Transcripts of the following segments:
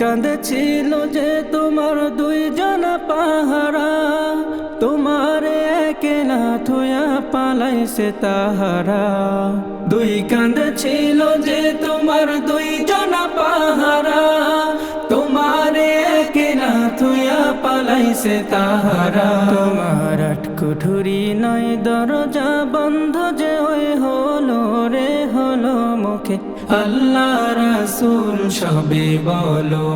কাঁধে ছিল যে তোমার দুই জন পাহারা, তোমার একেলা থুয়া পালাইছে তাহারা। দুই কাঁধে ছিল যে তোমার দুই জন পাহারা পালাইছে তাহারা। তোমার আটকুঠুরি নয় দরজা বন্ধ যে ওই হলো রে হলো মুখে। আল্লাহ রাসুল সবে বলো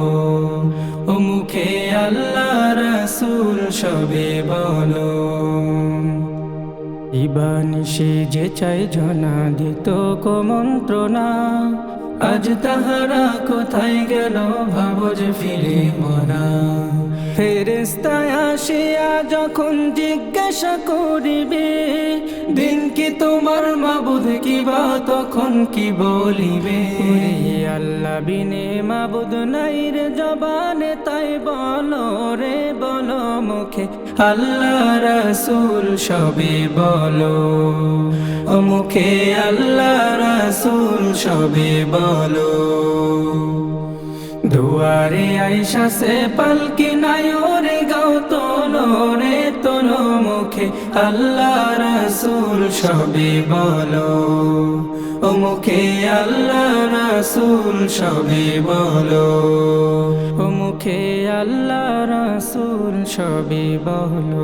ও মুখে আল্লাহ রাসুল সবে বলো। ইবান সে যে চাই জনা দিত কো মন্ত্রণা আজ তাহারা কোথায় গেল ভাবো যে ফিরে মরা ফেরেস্তায় আসিয়া যখন জিজ্ঞাসা করিবে, দিন কি তোমার মাবুদ কি বা তখন কি বলিবে? আল্লাহ, বিনে মাবুদ নাই রে জবানে, তাই বলো রে, বলো মুখে। আল্লাহ রাসুল সবে বলো। ও মুখে আল্লাহ রাসুল সবে বলো। দুয়ারে আইসা সে পালকি নায়রে গাও তোলো রে তোলো মুখে আল্লাহ রাসুল সবে বলো। ও মুখে আল্লাহ রাসুল সবে বলো। মুখে আল্লাহ রাসুল সবে বহল